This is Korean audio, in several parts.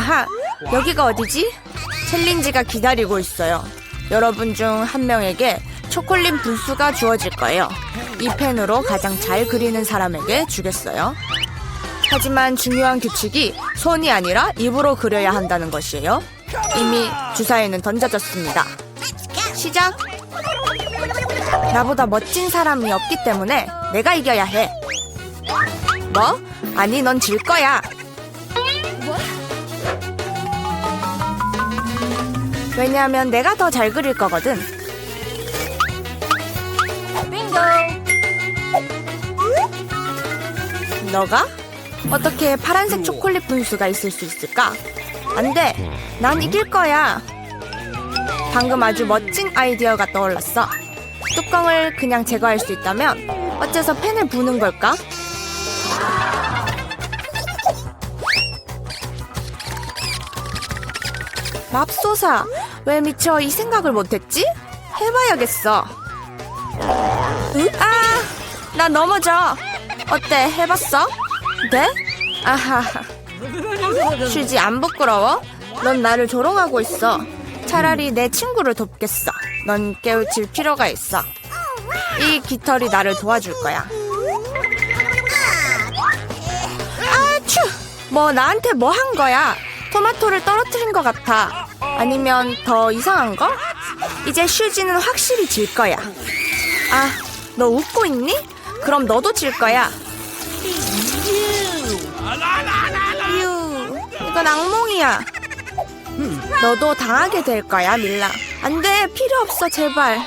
아하, 여기가 어디지? 챌린지가 기다리고 있어요. 여러분 중 한 명에게 초콜릿 분수가 주어질 거예요. 이 펜으로 가장 잘 그리는 사람에게 주겠어요. 하지만 중요한 규칙이 손이 아니라 입으로 그려야 한다는 것이에요. 이미 주사위는 던져졌습니다. 시작! 나보다 멋진 사람이 없기 때문에 내가 이겨야 해. 뭐? 아니, 넌 질 거야. 왜냐하면 내가 더 잘 그릴 거거든. 빙고! 너가? 어떻게 파란색 초콜릿 분수가 있을 수 있을까? 안 돼! 난 이길 거야! 방금 아주 멋진 아이디어가 떠올랐어. 뚜껑을 그냥 제거할 수 있다면 어째서 펜을 부는 걸까? 맙소사, 왜 미처 이 생각을 못했지? 해봐야겠어. 아, 나 넘어져. 어때, 해봤어? 네? 아하. 쉬지 안 부끄러워? 넌 나를 조롱하고 있어. 차라리 내 친구를 돕겠어. 넌 깨우칠 필요가 있어. 이 깃털이 나를 도와줄 거야. 아추! 뭐 나한테 뭐 한 거야? 토마토를 떨어뜨린 것 같아. 아니면 더 이상한 거? 이제 슈지는 확실히 질 거야. 아, 너 웃고 있니? 그럼 너도 질 거야. 유, 이건 악몽이야. 너도 당하게 될 거야, 밀라. 안 돼, 필요 없어, 제발.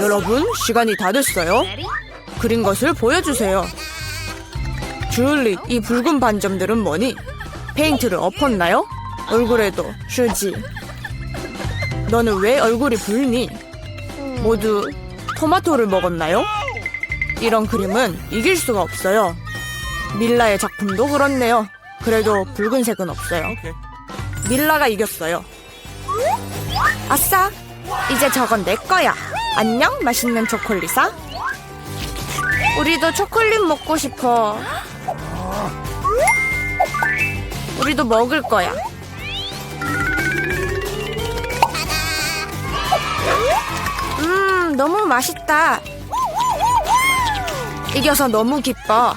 여러분, 시간이 다 됐어요. 그린 것을 보여주세요. 줄리, 이 붉은 반점들은 뭐니? 페인트를 엎었나요? 얼굴에도 슈지. 너는 왜 얼굴이 붉니? 모두 토마토를 먹었나요? 이런 그림은 이길 수가 없어요. 밀라의 작품도 그렇네요. 그래도 붉은색은 없어요. 밀라가 이겼어요. 아싸! 이제 저건 내 거야. 안녕, 맛있는 초콜릿아. 우리도 초콜릿 먹고 싶어. 우리도 먹을 거야. 음, 너무 맛있다. 이겨서 너무 기뻐.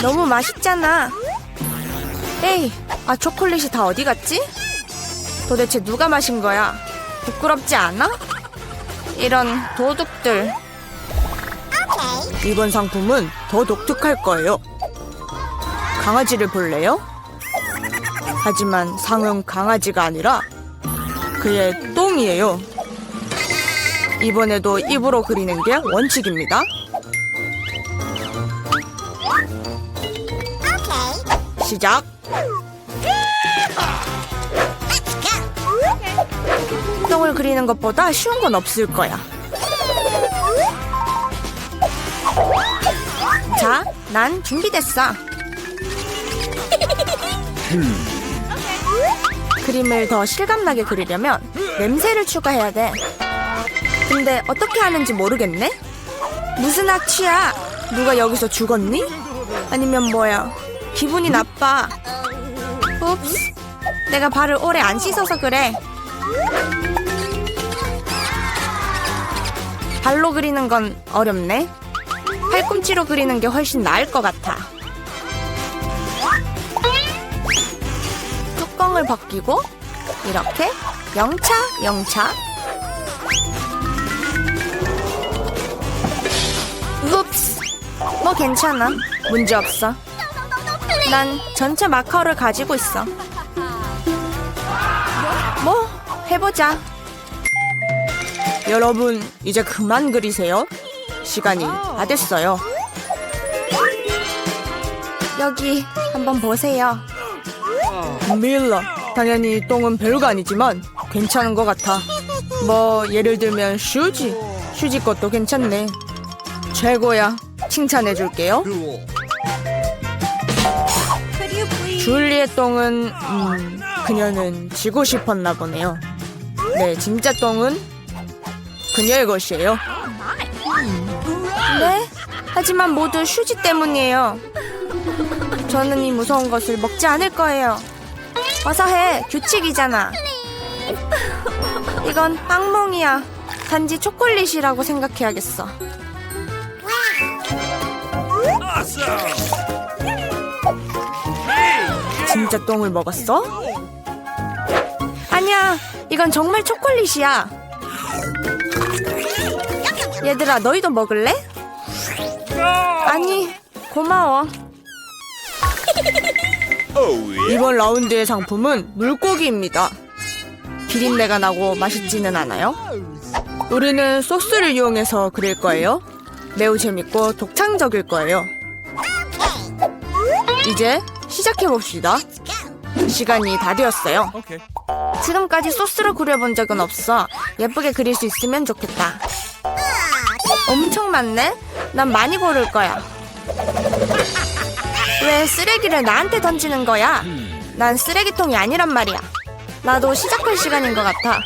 너무 맛있잖아. 에이, 아 초콜릿이 다 어디 갔지? 도대체 누가 마신 거야? 부끄럽지 않아? 이런 도둑들. 이번 상품은 더 독특할 거예요. 강아지를 볼래요? 하지만 상은 강아지가 아니라 그의 똥이에요. 이번에도 입으로 그리는 게 원칙입니다. 시작. 똥을 그리는 것보다 쉬운 건 없을 거야. 자, 난 준비됐어. 그림을 더 실감나게 그리려면 냄새를 추가해야 돼. 근데 어떻게 하는지 모르겠네? 무슨 악취야? 누가 여기서 죽었니? 아니면 뭐야? 기분이 나빠. 옵스. 내가 발을 오래 안 씻어서 그래. 발로 그리는 건 어렵네. 팔꿈치로 그리는 게 훨씬 나을 것 같아. 뚜껑을 벗기고 이렇게 영차 영차. 읍스. 뭐 괜찮아. 문제 없어. 난 전체 마커를 가지고 있어. 뭐 해보자. 여러분 이제 그만 그리세요. 시간이 다 됐어요. 여기 한번 보세요. 밀라, 당연히 똥은 별거 아니지만 괜찮은 것 같아. 뭐 예를 들면 슈지, 슈지 것도 괜찮네. 최고야. 칭찬해 줄게요. 줄리의 똥은 음, 그녀는 지고 싶었나 보네요. 네, 진짜 똥은 그녀의 것이에요. 네? 하지만 모두 슈지 때문이에요. 저는 이 무서운 것을 먹지 않을 거예요. 어서 해. 규칙이잖아. 이건 악몽이야. 단지 초콜릿이라고 생각해야겠어. 진짜 똥을 먹었어? 아니야, 이건 정말 초콜릿이야. 얘들아, 너희도 먹을래? 아니, 고마워. 이번 라운드의 상품은 물고기입니다. 비린내가 나고 맛있지는 않아요? 우리는 소스를 이용해서 그릴 거예요. 매우 재밌고 독창적일 거예요. 이제 시작해봅시다. 시간이 다 되었어요. 지금까지 소스로 그려본 적은 없어. 예쁘게 그릴 수 있으면 좋겠다. 엄청 많네? 난 많이 고를 거야. 왜 쓰레기를 나한테 던지는 거야? 난 쓰레기통이 아니란 말이야. 나도 시작할 시간인 것 같아.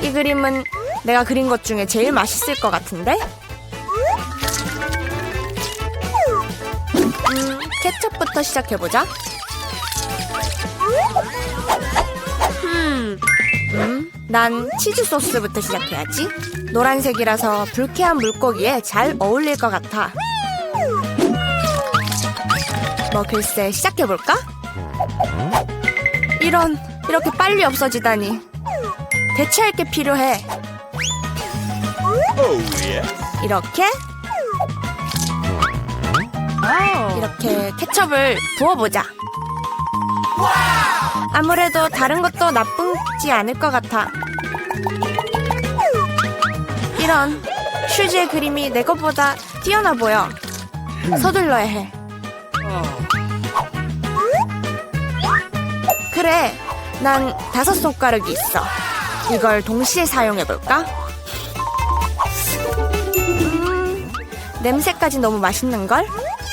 이 그림은 내가 그린 것 중에 제일 맛있을 것 같은데? 음, 케첩부터 시작해보자. 음, 난 치즈 소스부터 시작해야지. 노란색이라서 불쾌한 물고기에 잘 어울릴 것 같아. 뭐 글쎄 시작해볼까? 이런 이렇게 빨리 없어지다니. 대체할 게 필요해. 이렇게 이렇게 케첩을 부어보자. 아무래도 다른 것도 나쁘지 않을 것 같아. 이런 슈즈의 그림이 내 것보다 뛰어나 보여. 서둘러야 해. 그래, 난 다섯 손가락이 있어. 이걸 동시에 사용해볼까? 음, 냄새까지 너무 맛있는걸?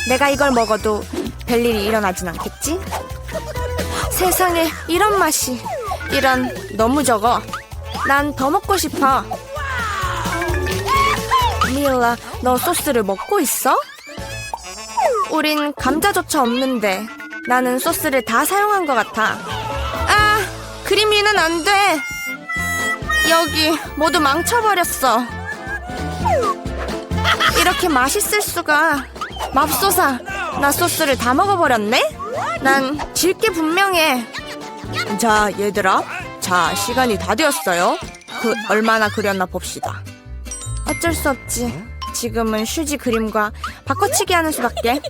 내가 이걸 먹어도 별일이 일어나진 않겠지? 세상에 이런 맛이 이런 너무 적어 난 더 먹고 싶어 미일라 너 소스를 먹고 있어? 우린 감자조차 없는데 나는 소스를 다 사용한 것 같아. 아 그림이는 안 돼. 여기 모두 망쳐버렸어. 이렇게 맛있을 수가. 맙소사 나 소스를 다 먹어버렸네? 난 질 게 분명해. 자 얘들아 자 시간이 다 되었어요. 그 얼마나 그렸나 봅시다. 어쩔 수 없지 지금은 슈지 그림과 바꿔치기 하는 수밖에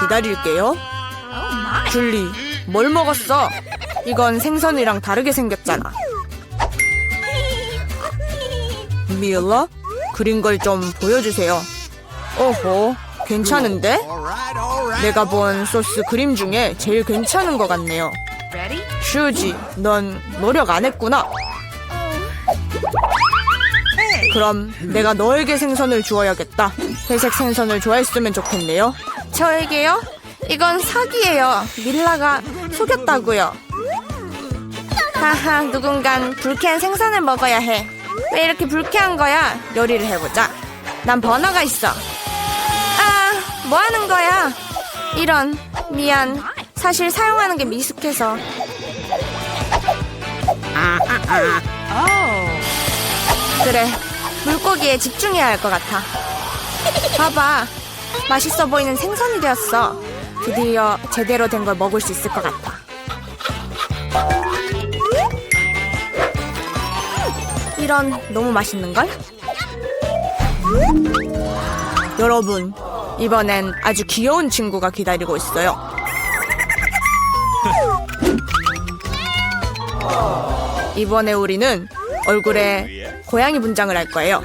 기다릴게요 줄리 뭘 먹었어? 이건 생선이랑 다르게 생겼잖아 미일라 그린 걸 좀 보여주세요 오호 괜찮은데? 내가 본 소스 그림 중에 제일 괜찮은 것 같네요. 슈지, 넌 노력 안 했구나. 그럼 내가 너에게 생선을 주어야겠다. 회색 생선을 좋아했으면 좋겠네요. 저에게요? 이건 사기예요. 밀라가 속였다고요. 하하, 누군간 불쾌한 생선을 먹어야 해. 왜 이렇게 불쾌한 거야? 요리를 해보자. 난 버너가 있어. 아, 뭐 하는 거야? 이런, 미안. 사실 사용하는 게 미숙해서. 그래, 물고기에 집중해야 할 것 같아. 봐봐, 맛있어 보이는 생선이 되었어. 드디어 제대로 된 걸 먹을 수 있을 것 같아. 이런, 너무 맛있는 걸? 여러분, 이번엔 아주 귀여운 친구가 기다리고 있어요. 이번에 우리는 얼굴에 고양이 분장을 할 거예요.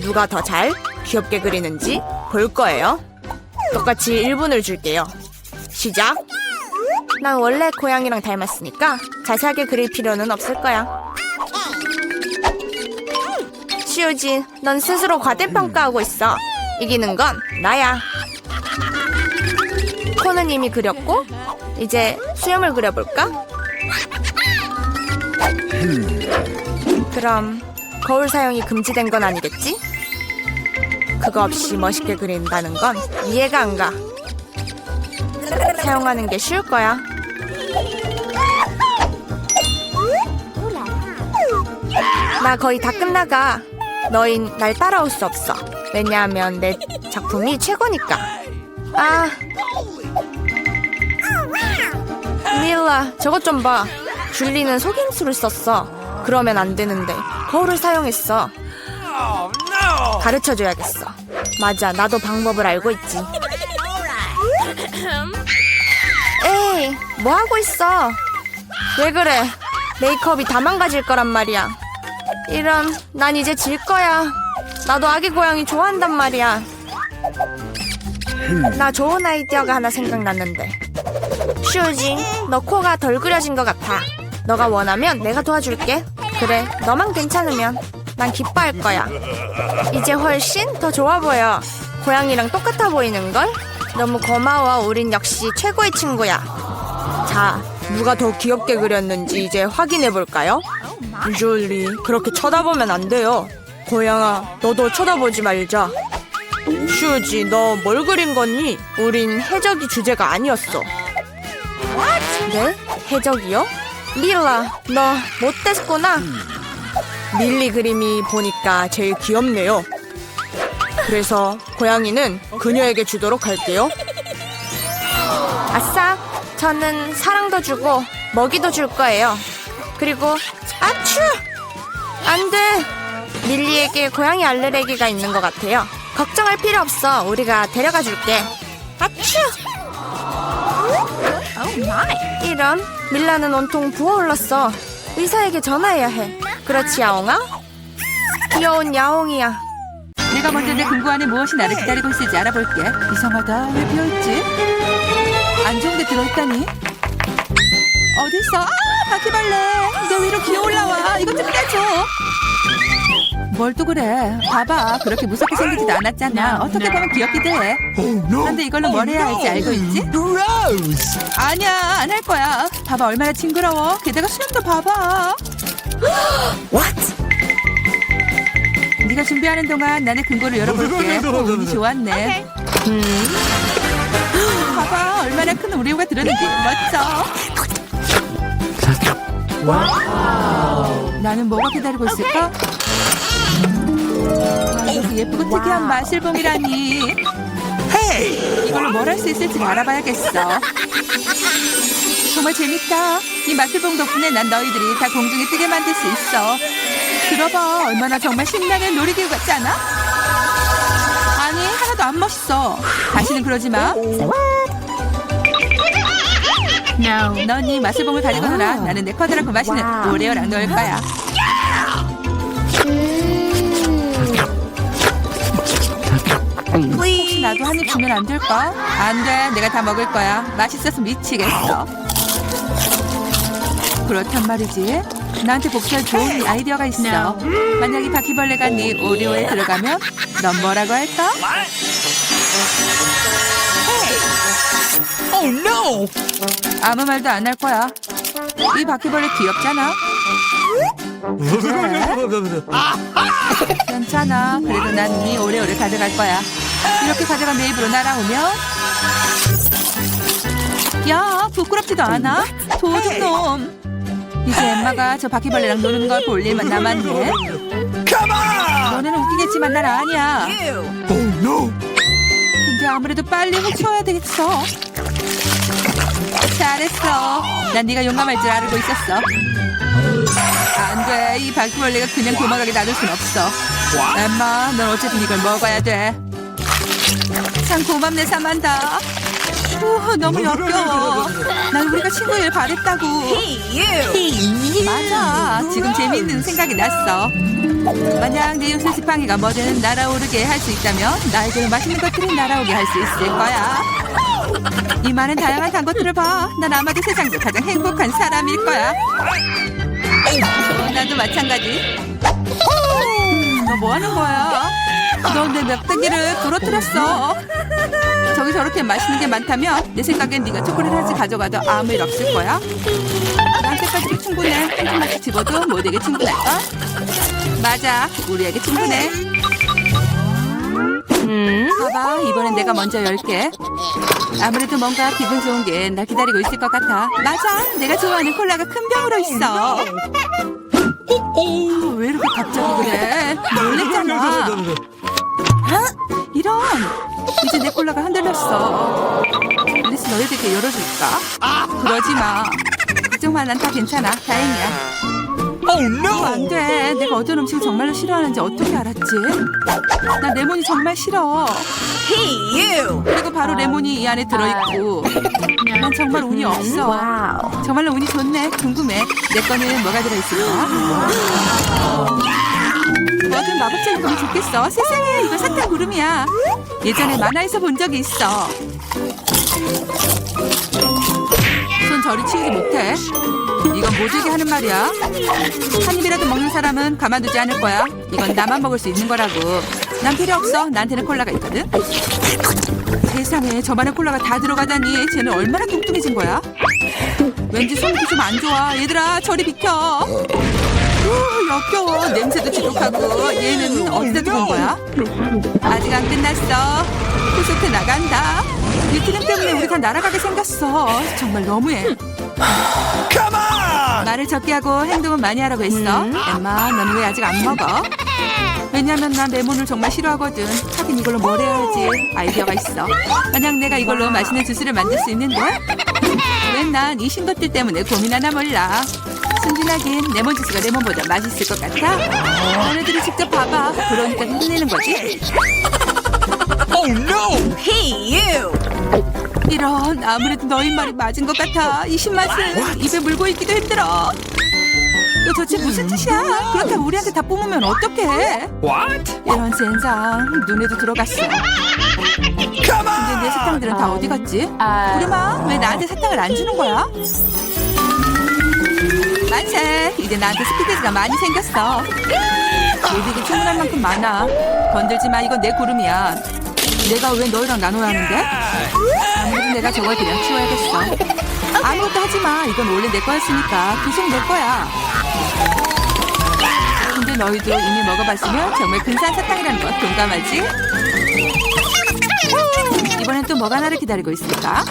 누가 더 잘 귀엽게 그리는지 볼 거예요. 똑같이 1분을 줄게요. 시작! 난 원래 고양이랑 닮았으니까 자세하게 그릴 필요는 없을 거야. 시우지, 넌 스스로 과대평가하고 있어. 이기는 건 나야. 코는 이미 그렸고, 이제 수염을 그려볼까? 그럼 거울 사용이 금지된 건 아니겠지? 그거 없이 멋있게 그린다는 건 이해가 안 가. 사용하는 게 쉬울 거야. 나 거의 다 끝나가. 너흰 날 따라올 수 없어. 왜냐하면 내 작품이 최고니까. 아. 밀라, 저것 좀 봐. 줄리는 속임수를 썼어. 그러면 안 되는데. 거울을 사용했어. 가르쳐 줘야겠어. 맞아, 나도 방법을 알고 있지. 에이, 뭐 하고 있어? 왜 그래? 메이크업이 다 망가질 거란 말이야. 이런, 난 이제 질 거야. 나도 아기 고양이 좋아한단 말이야. 나 좋은 아이디어가 하나 생각났는데. 슈지, 너 코가 덜 그려진 것 같아. 너가 원하면 내가 도와줄게. 그래, 너만 괜찮으면 난 기뻐할 거야. 이제 훨씬 더 좋아 보여. 고양이랑 똑같아 보이는 걸? 너무 고마워. 우린 역시 최고의 친구야. 자, 누가 더 귀엽게 그렸는지 이제 확인해 볼까요? 줄리, 그렇게 쳐다보면 안 돼요. 고양아, 너도 쳐다보지 말자. 슈지, 너 뭘 그린 거니? 우린 해적이 주제가 아니었어. 네? 해적이요? 밀라, 너 못됐구나. 밀리 그림이 보니까 제일 귀엽네요. 그래서 고양이는 그녀에게 주도록 할게요. 아싸, 저는 사랑도 주고 먹이도 줄 거예요. 그리고 아추! 안 돼! 밀리에게 고양이 알레르기가 있는 것 같아요. 걱정할 필요 없어. 우리가 데려가 줄게. 아추! 이런 밀라는 온통 부어올랐어. 의사에게 전화해야 해. 그렇지 야옹아? 귀여운 야옹이야. 내가 먼저 내 금고 안에 무엇이 나를 기다리고 있을지 알아볼게. 이상하다. 왜 비어있지? 안 좋은 데 들어있다니? 어딨어? 아! 바퀴벌레! 내 위로 기어 올라와! 이것 좀 떼줘! 뭘 또 그래? 봐봐. 그렇게 무섭게 생기지도 않았잖아. 어떻게 보면 귀엽기도 해. 그런데 이걸로 뭘 해야 할지 알고 있지? 아니야. 안 할 거야. 봐봐. 얼마나 징그러워. 게다가 수염도 봐봐. 네가 준비하는 동안 나는 금고를 열어볼게. 어, 운이 좋았네. 음. 봐봐, 얼마나 큰 오리오가 들었는지 멋져. 나는 뭐가 기다리고 있을까? 특이한 마술봉이라니. 이걸로 뭘 할 수 있을지 알아봐야겠어. 정말 재밌다. 이 마술봉 덕분에 난 너희들이 다 공중에 뜨게 만들 수 있어. 들어봐. 얼마나 정말 신나는 놀이기구 같지 않아? 아니, 하나도 안 멋있어. 다시는 그러지 마. 넌이 마술봉을 가지고 놀아. 나는 내 커다랗고 맛있는 오레오랑 놀 거야. 혹시 나도 한 입 주면 안 될까? 안 돼. 내가 다 먹을 거야. 맛있어서 미치겠어. 그렇단 말이지. 나한테 복수할 좋은 아이디어가 있어. 만약 이 바퀴벌레가 네 오리오에 들어가면 넌 뭐라고 할까? Oh no! 아무 말도 안 할 거야. 이 바퀴벌레 귀엽잖아. 괜찮아. 그래도 난 네 오레오를 가져갈 거야. 이렇게 가져간 내 입으로 날아오면 야 부끄럽지도 않아? 도둑놈. 이제 엠마가 저 바퀴벌레랑 노는 걸 볼 일만 남았네. 너네는 웃기겠지만 난 아니야. 근데 아무래도 빨리 훔쳐야 되겠어. 잘했어. 난 네가 용감할 줄 알고 있었어. 안 돼. 이 바퀴벌레가 그냥 도망가게 놔둘 순 없어. 엠마, 넌 어쨌든 이걸 먹어야 돼. 참 고맙네, 사만다. 우, 너무 역겨워. 난 우리가 친구일 바랬다고. 맞아. 지금 재미있는 생각이 났어. 만약 내 요술 지팡이가 뭐든 날아오르게 할 수 있다면 나에게는 맛있는 것들이 날아오게 할 수 있을 거야. 이 많은 다양한 단 것들을 봐. 난 아마도 세상에서 가장 행복한 사람일 거야. 어, 나도 마찬가지. 너 뭐 하는 거야? 너내 납작이를 부러뜨렸어. 저기 저렇게 맛있는 게 많다면 내 생각엔 네가 초콜릿 하나씩 가져가도 아무 일 없을 거야. 나한테까지도 충분해. 한 조금씩 집어도 모두에게 충분할까? 맞아. 우리에게 충분해. 봐봐, 이번엔 내가 먼저 열게. 아무래도 뭔가 기분 좋은 게 날 기다리고 있을 것 같아. 맞아, 내가 좋아하는 콜라가 큰 병으로 있어. 어, 왜 이렇게 갑자기 그래? 놀랬잖아. 이런, 이제 내 콜라가 흔들렸어. 앨리스 너희들께 열어줄까? 그러지 마. 걱정만 난다 괜찮아. 다행이야. Oh 어! 안 돼. 내가 어떤 음식을 정말로 싫어하는지 어떻게 알았지? 나 레몬이 정말 싫어. Hey! 그리고 바로 레몬이 이 안에 들어있고. 난 정말 운이 없어. 와우. 정말로 운이 좋네. 궁금해. 내 거는 뭐가 들어있을까? 뭐든 마법적인 거면 좋겠어. 세상에, 이거 사탕 구름이야. 예전에 만화에서 본 적이 있어. 손 저리 치우지 못해. 이건 모두에게 하는 말이야. 한 입이라도 먹는 사람은 가만두지 않을 거야. 이건 나만 먹을 수 있는 거라고. 난 필요 없어. 나한테는 콜라가 있거든. 세상에 저만의 콜라가 다 들어가다니 쟤는 얼마나 뚱뚱해진 거야? 왠지 손이 좀 안 좋아. 얘들아 저리 비켜. 우, 역겨워. 냄새도 지독하고 얘는 어디다 두은 거야? 아직 안 끝났어. 콘서트 나간다. 뉴트램 때문에 우리 다 날아가게 생겼어. 정말 너무해. Come on! 말을 적게 하고 행동은 많이 하라고 했어. 엠마, 넌 왜 아직 안 먹어? 왜냐면 난 레몬을 정말 싫어하거든. 하긴 이걸로 뭘 해야지. 아이디어가 있어. 만약 내가 이걸로 맛있는 주스를 만들 수 있는데? 왜난이 신것들 때문에 고민하나 몰라. 순진하긴 레몬 주스가 레몬보다 맛있을 것 같아. 너네들이 직접 봐봐. 그러니까 힘내는 거지. Oh no! Hey you! 이런 아무래도 너희 말이 맞은 것 같아. 이 신맛은 입에 물고 있기도 힘들어. 너 도대체 무슨 짓이야? 그렇다고 우리한테 다 뿜으면 어떡해? What? 이런 젠장 눈에도 들어갔어. Come 근데 내! 사탕들은 다 어디 갔지? 우리마 왜 나한테 사탕을 안 주는 거야? 만세 이제 나한테 스피드가 많이 생겼어. 너에게 충분한 만큼 많아. 건들지 마 이건 내 구름이야. 내가 왜 너희랑 나눠야 하는데? 아무래도 내가 저걸 그냥 치워야겠어. 아무것도 하지 마. 이건 원래 내 거였으니까 계속 내 거야. 근데 너희도 이미 먹어봤으면 정말 근사한 사탕이라는 것 동감하지? 이번엔 또 뭐가 나를 기다리고 있을까?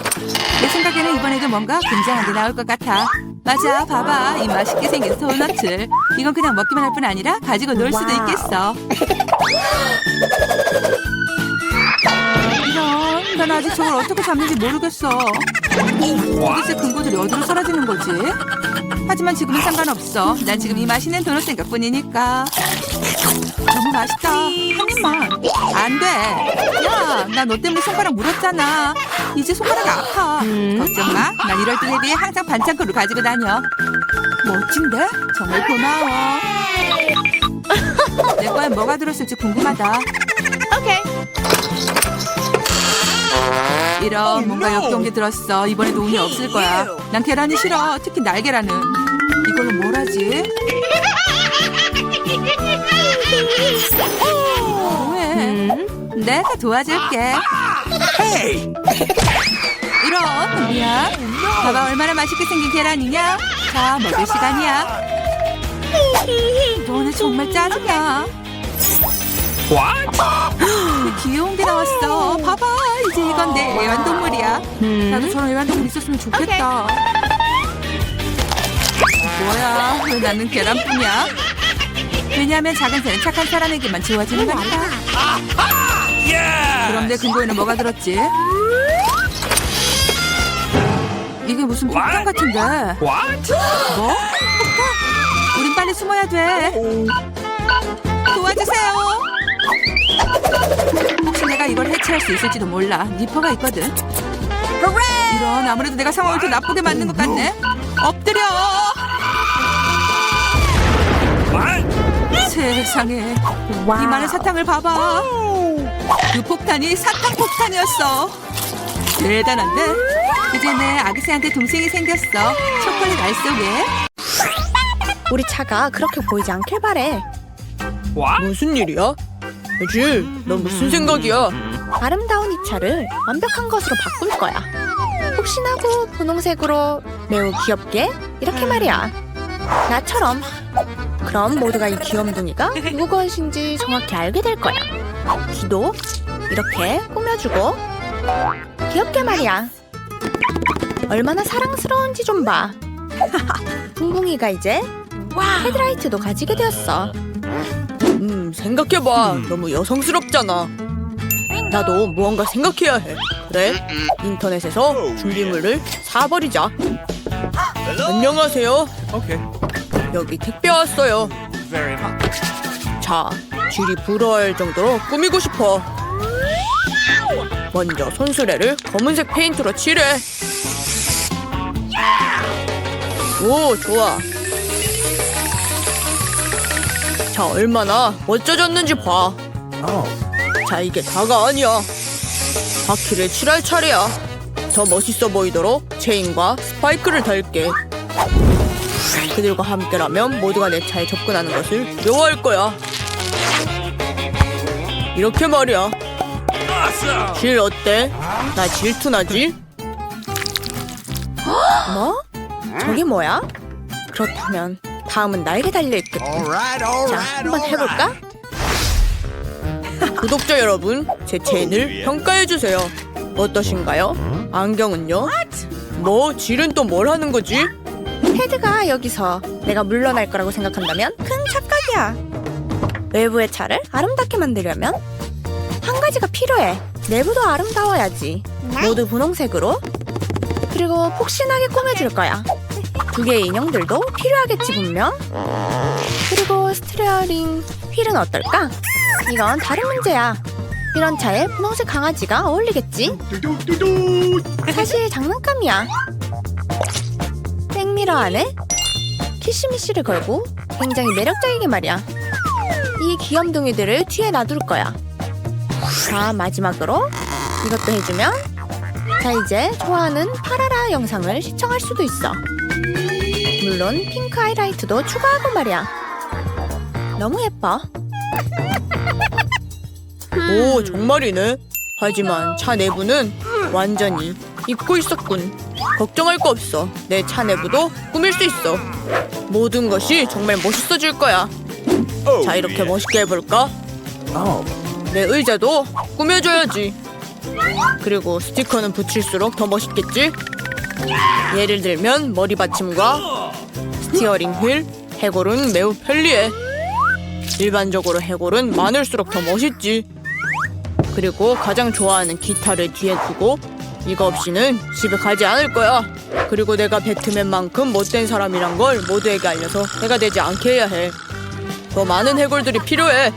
내 생각에는 이번에도 뭔가 굉장한 게 나올 것 같아. 맞아, 봐봐. 이 맛있게 생긴 도넛을. 이건 그냥 먹기만 할 뿐 아니라 가지고 놀 수도 있겠어. 난 아직 저걸 어떻게 잡는지 모르겠어. 도대체 근거들이 어디로 사라지는 거지? 하지만 지금은 상관없어. 난 지금 이 맛있는 도넛 생각뿐이니까. 너무 맛있다. 한 입만. 안 돼. 야, 나 너 때문에 손가락 물었잖아. 이제 손가락 아파. 걱정 마. 난 이럴 때에 비해 항상 반창고를 가지고 다녀. 멋진데? 정말 고마워. 내 거에 뭐가 들었을지 궁금하다. 오케이. 이런 뭔가 역겨운 게 들었어. 이번에도 운이 없을 거야. 난 계란이 싫어. 특히 날계란은. 이걸로 뭘 하지? 뭐해? 내가 도와줄게. 이런 뭐야? 봐봐 얼마나 맛있게 생긴 계란이냐? 자 먹을 시간이야. 너네 정말 짜증나. What? 그 귀여운 게 나왔어. 봐봐 이제 이건 내 애완동물이야. 나도 저런 애완동물 있었으면 좋겠다. 뭐야? 왜 나는 계란뿐이야? 왜냐하면 작은 새는 착한 사람에게만 좋아지는 거니까. Yeah! 그럼 내 근거에는 뭐가 들었지? 이게 무슨 폭탄 같은데? What? 뭐? 폭탄? 우린 빨리 숨어야 돼. 도와주세요. 혹시 내가 이걸 해체할 수 있을지도 몰라. 니퍼가 있거든. 이런 아무래도 내가 상황을 더 나쁘게 만든 것 같네. 엎드려. 세상에 이 많은 사탕을 봐봐. 그 폭탄이 사탕 폭탄이었어. 대단한데? 이제 내 아기새한테 동생이 생겼어. 초콜릿 알 속에. 우리 차가 그렇게 보이지 않길 바래. 무슨 일이야? 애지, 넌 무슨 생각이야? 아름다운 이 차를 완벽한 것으로 바꿀 거야. 혹시나고 분홍색으로 매우 귀엽게 이렇게 말이야. 나처럼. 그럼 모두가 이 귀염둥이가 누구 것인지 정확히 알게 될 거야. 귀도 이렇게 꾸며주고 귀엽게 말이야. 얼마나 사랑스러운지 좀 봐. 붕붕이가 이제 헤드라이트도 가지게 되었어. 음, 생각해봐. 너무 여성스럽잖아. 나도 무언가 생각해야 해. 그래? 인터넷에서 준비물을 사버리자. 안녕하세요. Okay. 여기 택배 왔어요. 자, 줄이 불어할 정도로 꾸미고 싶어. 먼저 손수레를 검은색 페인트로 칠해. 오, 좋아. 자, 얼마나 멋져졌는지 봐. 자, 이게 다가 아니야. 바퀴를 칠할 차례야. 더 멋있어 보이도록 체인과 스파이크를 달게. 그들과 함께라면 모두가 내 차에 접근하는 것을 두려워할 거야. 이렇게 말이야. 질 어때? 나 질투나지? 뭐? 저게 뭐야? 그렇다면 다음은 나에게 달려있겠군. 자, 한번 해볼까? 구독자 여러분, 제 채널 평가해주세요. 어떠신가요? 안경은요? 뭐, 질은 또 뭘 하는 거지? 헤드가 여기서 내가 물러날 거라고 생각한다면 큰 착각이야. 외부의 차를 아름답게 만들려면 한 가지가 필요해. 내부도 아름다워야지. 모두 분홍색으로 그리고 폭신하게 꾸며줄 거야. 두 개의 인형들도 필요하겠지 분명. 그리고 스티어링 휠은 어떨까? 이건 다른 문제야. 이런 차에 분홍색 강아지가 어울리겠지? 사실 장난감이야. 백미러 안에 키시미시를 걸고 굉장히 매력적이게 말이야. 이 귀염둥이들을 뒤에 놔둘 거야. 자, 마지막으로 이것도 해주면 자, 이제 좋아하는 파라라 영상을 시청할 수도 있어. 물론 핑크 하이라이트도 추가하고 말이야. 너무 예뻐. 오, 정말이네. 하지만 차 내부는 완전히 잊고 있었군. 걱정할 거 없어. 내 차 내부도 꾸밀 수 있어. 모든 것이 정말 멋있어질 거야. 자, 이렇게 멋있게 해볼까? 내 의자도 꾸며줘야지. 그리고 스티커는 붙일수록 더 멋있겠지? 예를 들면 머리 받침과 스티어링 휠, 해골은 매우 편리해. 일반적으로 해골은 많을수록 더 멋있지. 그리고 가장 좋아하는 기타를 뒤에 두고 이거 없이는 집에 가지 않을 거야. 그리고 내가 배트맨만큼 못된 사람이란 걸 모두에게 알려서 내가 되지 않게 해야 해. 더 많은 해골들이 필요해.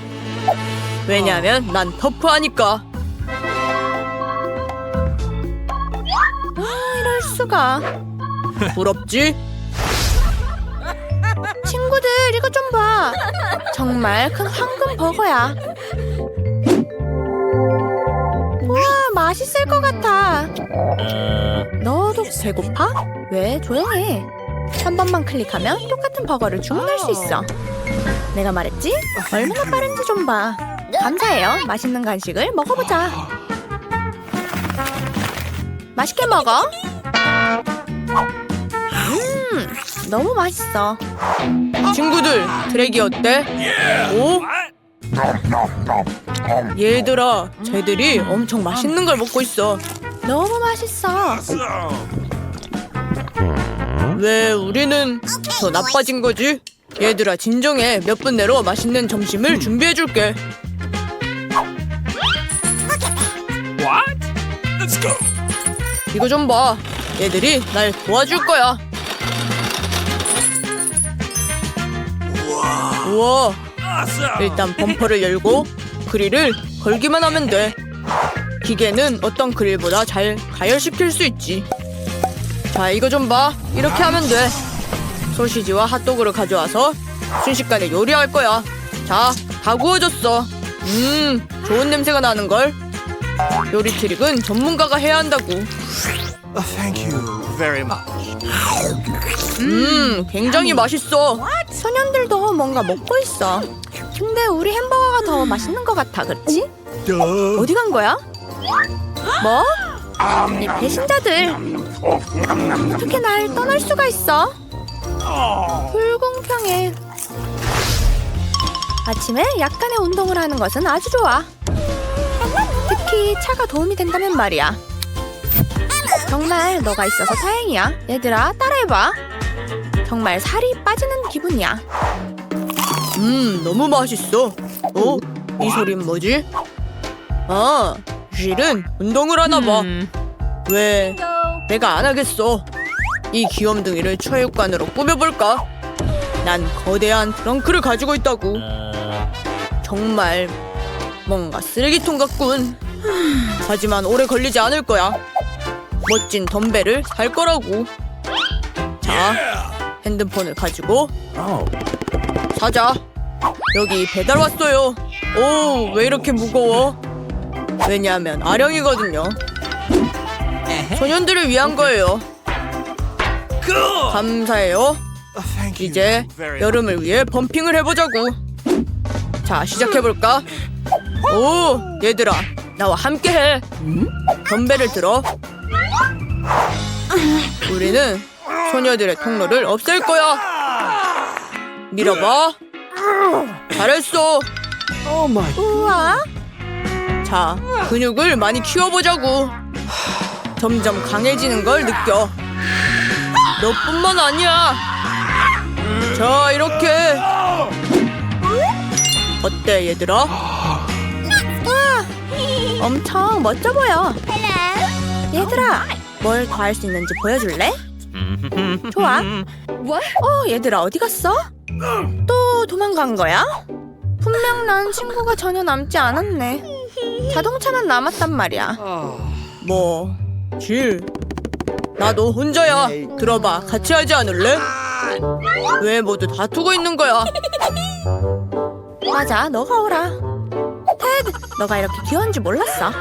왜냐하면 난 터프하니까. 수가. 부럽지? 친구들 이거 좀 봐. 정말 큰 황금 버거야. 우와 맛있을 것 같아. 너도 배고파? 왜 조용해? 한 번만 클릭하면 똑같은 버거를 주문할 수 있어. 내가 말했지? 얼마나 빠른지 좀 봐. 감사해요. 맛있는 간식을 먹어보자. 맛있게 먹어. 음, 너무 맛있어. 친구들, 트랙이 어때? 오? 얘들아, 쟤들이 엄청 맛있는 걸 먹고 있어. 너무 맛있어. 왜 우리는 더 나빠진 거지? 얘들아 진정해 몇 분 내로 맛있는 점심을 준비해 줄게 What? Let's go. 이거 좀 봐 얘들이 날 도와줄 거야. 우와. 일단 범퍼를 열고 그릴을 걸기만 하면 돼. 기계는 어떤 그릴보다 잘 가열시킬 수 있지. 자 이거 좀 봐. 이렇게 하면 돼. 소시지와 핫도그를 가져와서 순식간에 요리할 거야. 자 다 구워졌어. 음 좋은 냄새가 나는 걸. 요리 트릭은 전문가가 해야 한다고 Thank you very much. 음 굉장히 맛있어 소년들도 뭔가 먹고 있어. 근데 우리 햄버거가 더 맛있는 것 같아, 그렇지? Duh. 어디 간 거야? 뭐? 이 배신자들. 어떻게 날 떠날 수가 있어? 불공평해. 아침에 약간의 운동을 하는 것은 아주 좋아. 특히 차가 도움이 된다면 말이야. 정말 너가 있어서 다행이야. 얘들아, 따라해봐. 정말 살이 빠지는 기분이야. 음, 너무 맛있어. 어? 이 소린 뭐지? 아, 쥘은 운동을 하나 봐. 음, 왜? 내가 안 하겠어. 이 귀염둥이를 체육관으로 꾸며볼까? 난 거대한 트렁크를 가지고 있다고. 정말 뭔가 쓰레기통 같군. 하지만 오래 걸리지 않을 거야. 멋진 덤벨을 살 거라고. 자, 핸드폰을 가지고 사자. 여기 배달 왔어요. 오, 왜 이렇게 무거워? 왜냐하면 아령이거든요. 소년들을 위한 거예요. 감사해요. You. 이제 여름을 위해 펌핑을 해보자고. 자, 시작해볼까? 오, 얘들아, 나와 함께해. 덤벨을 들어. 우리는 소녀들의 통로를 없앨 거야. 밀어봐. 잘했어. 우와, 자, 근육을 많이 키워보자고. 점점 강해지는 걸 느껴. 너뿐만 아니야. 자, 이렇게. 어때, 얘들아? 엄청 멋져 보여. 얘들아, 뭘 더할 수 있는지 보여줄래? 좋아. 어, 얘들아 어디 갔어? 또 도망간 거야? 분명 난 친구가 전혀 남지 않았네. 자동차만 남았단 말이야. 뭐, 질. 나도 혼자야. 들어봐, 같이 하지 않을래? 왜 모두 다투고 있는 거야? 맞아, 너가 오라. 테드, 너가 이렇게 귀여운 줄 몰랐어.